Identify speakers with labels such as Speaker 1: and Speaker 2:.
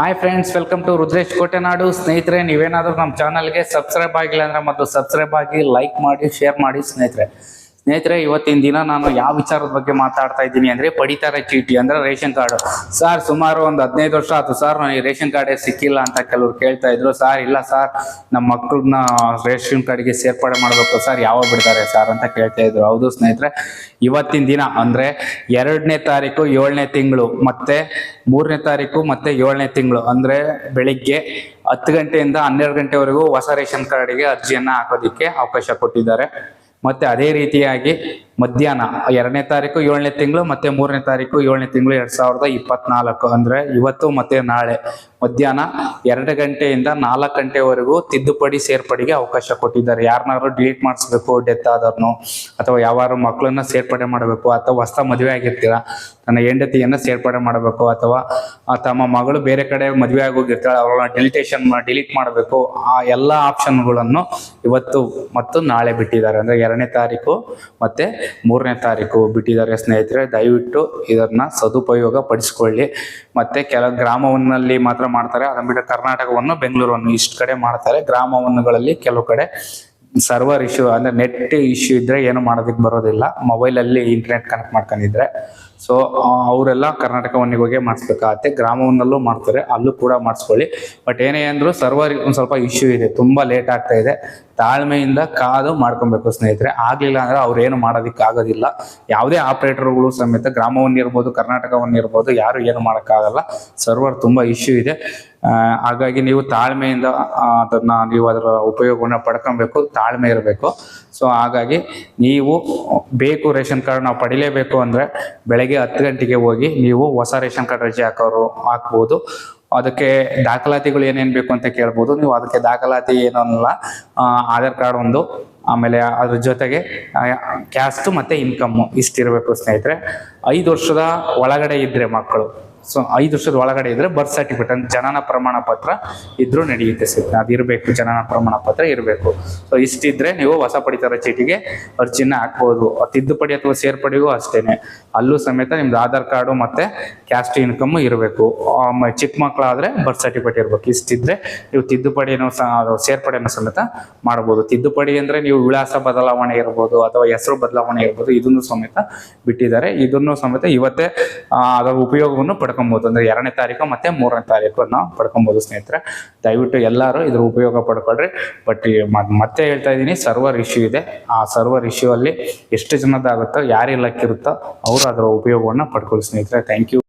Speaker 1: Hi friends welcome to Rudresh Kotenadu ಸ್ನೇಹಿತರೆ ನೀವೇನಾದರೂ ನಮ್ಮ ಚಾನಲ್ಗೆ ಸಬ್ಸ್ಕ್ರೈಬ್ ಆಗಿಲ್ಲ ಅಂದ್ರೆ ಮತ್ತು ಸಬ್ಸ್ಕ್ರೈಬ್ ಆಗಿ ಲೈಕ್ ಮಾಡಿ ಶೇರ್ ಮಾಡಿ ಸ್ನೇಹಿತರೆ. ಸ್ನೇಹಿತರೆ, ಇವತ್ತಿನ ದಿನ ನಾನು ಯಾವ ವಿಚಾರದ ಬಗ್ಗೆ ಮಾತಾಡ್ತಾ ಇದ್ದೀನಿ ಅಂದ್ರೆ ಪಡಿತರ ಚೀಟಿ ಅಂದ್ರೆ ರೇಷನ್ ಕಾರ್ಡ್. ಸರ್, ಸುಮಾರು ಒಂದು ಹದಿನೈದು ವರ್ಷ ಆಯ್ತು ಸರ್, ನನಗೆ ರೇಷನ್ ಕಾರ್ಡೇ ಸಿಕ್ಕಿಲ್ಲ ಅಂತ ಕೆಲವ್ರು ಕೇಳ್ತಾ ಇದ್ರು. ಸರ್, ಇಲ್ಲ ಸರ್, ನಮ್ಮ ಮಕ್ಕಳನ್ನ ರೇಷನ್ ಕಾರ್ಡ್ಗೆ ಸೇರ್ಪಡೆ ಮಾಡಬೇಕು ಸರ್, ಯಾವಾಗ ಬಿಡ್ತಾರೆ ಸರ್ ಅಂತ ಕೇಳ್ತಾ ಇದ್ರು. ಹೌದು ಸ್ನೇಹಿತರೆ, ಇವತ್ತಿನ ದಿನ ಅಂದ್ರೆ ಎರಡನೇ ತಾರೀಕು ಏಳನೇ ತಿಂಗಳು ಮತ್ತೆ ಮೂರನೇ ತಾರೀಕು ಮತ್ತೆ ಏಳನೇ ತಿಂಗಳು ಅಂದ್ರೆ ಬೆಳಿಗ್ಗೆ ಹತ್ತು ಗಂಟೆಯಿಂದ ಹನ್ನೆರಡು ಗಂಟೆವರೆಗೂ ಹೊಸ ರೇಷನ್ ಕಾರ್ಡಿಗೆ ಅರ್ಜಿಯನ್ನ ಹಾಕೋದಿಕ್ಕೆ ಅವಕಾಶ ಕೊಟ್ಟಿದ್ದಾರೆ. ಮತ್ತೆ ಅದೇ ರೀತಿಯಾಗಿ ಮಧ್ಯಾಹ್ನ, ಎರಡನೇ ತಾರೀಕು, ಏಳನೇ ತಿಂಗಳು, ಮತ್ತೆ ಮೂರನೇ ತಾರೀಕು, ಏಳನೇ ತಿಂಗಳು, ಎರಡ್ ಸಾವಿರದ ಇಪ್ಪತ್ನಾಲ್ಕು. ಅಂದ್ರೆ ಇವತ್ತು ಮತ್ತೆ ನಾಳೆ. ಮಧ್ಯಾಹ್ನ ಎರಡು ಗಂಟೆಯಿಂದ ನಾಲ್ಕು ಗಂಟೆವರೆಗೂ ತಿದ್ದುಪಡಿ ಸೇರ್ಪಡೆಗೆ ಅವಕಾಶ ಕೊಟ್ಟಿದ್ದಾರೆ. ಯಾರನ್ನಾರು ಡಿಲೀಟ್ ಮಾಡಿಸ್ಬೇಕು ಡೆತ್ ಆದವ್ರನ್ನು ಅಥವಾ ಯಾವಾರು ಮಕ್ಕಳನ್ನ ಸೇರ್ಪಡೆ ಮಾಡಬೇಕು, ಅಥವಾ ಹೊಸ ಮದುವೆ ಆಗಿರ್ತೀರ, ತನ್ನ ಹೆಂಡತಿಯನ್ನ ಸೇರ್ಪಡೆ ಮಾಡಬೇಕು, ಅಥವಾ ತಮ್ಮ ಮಗಳು ಬೇರೆ ಕಡೆ ಮದುವೆ ಆಗೋಗಿರ್ತಾಳೆ, ಅವ್ರನ್ನ ಡಿಲಿಟೇಷನ್ ಡಿಲೀಟ್ ಮಾಡಬೇಕು, ಆ ಎಲ್ಲ ಆಪ್ಷನ್ಗಳನ್ನು ಇವತ್ತು ಮತ್ತು ನಾಳೆ ಬಿಟ್ಟಿದ್ದಾರೆ. ಅಂದ್ರೆ ಎರಡನೇ ತಾರೀಕು ಮತ್ತೆ ಮೂರನೇ ತಾರೀಕು ಬಿಟ್ಟಿದ್ದಾರೆ ಸ್ನೇಹಿತರೆ, ದಯವಿಟ್ಟು ಇದನ್ನು ಸದುಪಯೋಗ ಪಡಿಸ್ಕೊಳ್ಳಿ. ಮತ್ತೆ ಕೆಲವು ಗ್ರಾಮವನ್ನಲ್ಲಿ ಮಾತ್ರ ಮಾಡ್ತಾರೆ. ಅದನ್ನ ಬಿಟ್ಟು ಕರ್ನಾಟಕವನ್ನು ಬೆಂಗಳೂರನ್ನು ಇಷ್ಟು ಕಡೆ ಮಾಡ್ತಾರೆ. ಗ್ರಾಮವನ್ನುಗಳಲ್ಲಿ ಕೆಲವು ಕಡೆ ಸರ್ವರ್ ಇಶ್ಯೂ ಅಂದ್ರೆ ನೆಟ್ ಇಶ್ಯೂ ಇದ್ದರೆ ಏನು ಮಾಡೋದಕ್ಕೆ ಬರೋದಿಲ್ಲ. ಮೊಬೈಲಲ್ಲಿ ಇಂಟರ್ನೆಟ್ ಕನೆಕ್ಟ್ ಮಾಡ್ಕೊಂಡಿದ್ರೆ ಸೊ ಅವರೆಲ್ಲ ಕರ್ನಾಟಕ ಒನ್ನಿಗೆ ಹೋಗಿ ಮಾಡಿಸ್ಬೇಕಾಗತ್ತೆ. ಗ್ರಾಮವನ್ನಲ್ಲೂ ಮಾಡ್ತಾರೆ, ಅಲ್ಲೂ ಕೂಡ ಮಾಡಿಸ್ಕೊಳ್ಳಿ. ಬಟ್ ಏನೇ ಅಂದರೂ ಸರ್ವರ್, ಒಂದು ಸ್ವಲ್ಪ ಇಶ್ಯೂ ಇದೆ. ತುಂಬ ಲೇಟ್ ಆಗ್ತಾ ಇದೆ. ತಾಳ್ಮೆಯಿಂದ ಕಾದು ಮಾಡ್ಕೊಬೇಕು ಸ್ನೇಹಿತರೆ. ಆಗಲಿಲ್ಲ ಅಂದರೆ ಅವ್ರೇನು ಮಾಡೋದಕ್ಕೆ ಆಗೋದಿಲ್ಲ ಯಾವುದೇ ಆಪ್ರೇಟರ್ಗಳು ಸಮೇತ ಗ್ರಾಮವನ್ನ ಇರ್ಬೋದು ಕರ್ನಾಟಕವನ್ನ ಇರ್ಬೋದು, ಯಾರು ಏನು ಮಾಡೋಕ್ಕಾಗಲ್ಲ. ಸರ್ವರ್ ತುಂಬ ಇಶ್ಯೂ ಇದೆ. ಹಾಗಾಗಿ ನೀವು ತಾಳ್ಮೆಯಿಂದ ಅದನ್ನ ನೀವು ಅದರ ಉಪಯೋಗವನ್ನ ಪಡ್ಕೊಬೇಕು. ತಾಳ್ಮೆ ಇರಬೇಕು. ಸೊ ಹಾಗಾಗಿ ನೀವು ಬೇಕು ರೇಷನ್ ಕಾರ್ಡ್ ನಾವು ಪಡಿಲೇಬೇಕು ಅಂದರೆ ಬೆಳಗ್ಗೆ ಹತ್ತು ಗಂಟೆಗೆ ಹೋಗಿ ನೀವು ಹೊಸ ರೇಷನ್ ಕಾರ್ಡ್ ರಜೆ ಹಾಕೋರು ಹಾಕ್ಬೋದು. ಅದಕ್ಕೆ ದಾಖಲಾತಿಗಳು ಏನೇನು ಬೇಕು ಅಂತ ಕೇಳ್ಬೋದು. ನೀವು ಅದಕ್ಕೆ ದಾಖಲಾತಿ ಏನಲ್ಲ ಆಧಾರ್ ಕಾರ್ಡ್ ಒಂದು, ಆಮೇಲೆ ಅದ್ರ ಜೊತೆಗೆ ಕ್ಯಾಸ್ಟ್ ಮತ್ತೆ ಇನ್ಕಮ್ ಇಷ್ಟಿರಬೇಕು ಸ್ನೇಹಿತರೆ. ಐದು ವರ್ಷದ ಒಳಗಡೆ ಇದ್ದರೆ ಮಕ್ಕಳು. ಸೊ ಐದು ವರ್ಷದ ಒಳಗಡೆ ಇದ್ರೆ ಬರ್ತ್ ಸರ್ಟಿಫಿಕೇಟ್ ಅಂದ್ರೆ ಜನನ ಪ್ರಮಾಣ ಪತ್ರ ಇದ್ರೂ ನಡೆಯುತ್ತೆ ಸಿಗ್ತದೆ ಅದಿರಬೇಕು ಜನನ ಪ್ರಮಾಣ ಪತ್ರ ಇರಬೇಕು. ಸೊ ಇಷ್ಟಿದ್ರೆ ನೀವು ಹೊಸ ಪಡಿತರ ಚೀಟಿಗೆ ಅರ್ಜಿನ ಹಾಕ್ಬೋದು. ತಿದ್ದುಪಡಿ ಅಥವಾ ಸೇರ್ಪಡೆಗೂ ಅಷ್ಟೇನೆ. ಅಲ್ಲೂ ಸಮೇತ ನಿಮ್ದು ಆಧಾರ್ ಕಾರ್ಡು ಮತ್ತೆ ಕ್ಯಾಸ್ಟ್ ಇನ್ಕಮ್ ಇರಬೇಕು. ಚಿಕ್ಕ ಮಕ್ಕಳಾದ್ರೆ ಬರ್ತ್ ಸರ್ಟಿಫಿಕೇಟ್ ಇರಬೇಕು. ಇಷ್ಟಿದ್ರೆ ನೀವು ತಿದ್ದುಪಡಿಯನ್ನು ಸೇರ್ಪಡೆಯನ್ನು ಸಮೇತ ಮಾಡ್ಬೋದು. ತಿದ್ದುಪಡಿ ಅಂದ್ರೆ ನೀವು ವಿಳಾಸ ಬದಲಾವಣೆ ಇರ್ಬೋದು ಅಥವಾ ಹೆಸರು ಬದಲಾವಣೆ ಇರ್ಬೋದು, ಇದನ್ನು ಸಮೇತ ಬಿಟ್ಟಿದ್ದಾರೆ. ಇದನ್ನು ಸಮೇತ ಇವತ್ತೇ ಅದರ ಉಪಯೋಗವನ್ನು ಪಡ್ಕೊಬಹುದು ಅಂದ್ರೆ ಎರಡನೇ ತಾರೀಕು ಮತ್ತೆ ಮೂರನೇ ತಾರೀಕು ನಾವು ಸ್ನೇಹಿತರೆ. ದಯವಿಟ್ಟು ಎಲ್ಲರೂ ಇದ್ರ ಉಪಯೋಗ ಪಡ್ಕೊಳ್ರಿ. ಬಟ್ ಮತ್ತೆ ಹೇಳ್ತಾ ಇದ್ದೀನಿ ಸರ್ವರ್ ಇಶ್ಯೂ ಇದೆ. ಆ ಸರ್ವರ್ ಇಶ್ಯೂ ಅಲ್ಲಿ ಎಷ್ಟು ಜನದಾಗುತ್ತೋ ಯಾರಿಗೆ ಲಕ್ ಇರುತ್ತೋ, ಅವರು ಅದರ ಉಪಯೋಗವನ್ನು ಪಡ್ಕೊಳ್ಳಿ ಸ್ನೇಹಿತರೆ. Thank you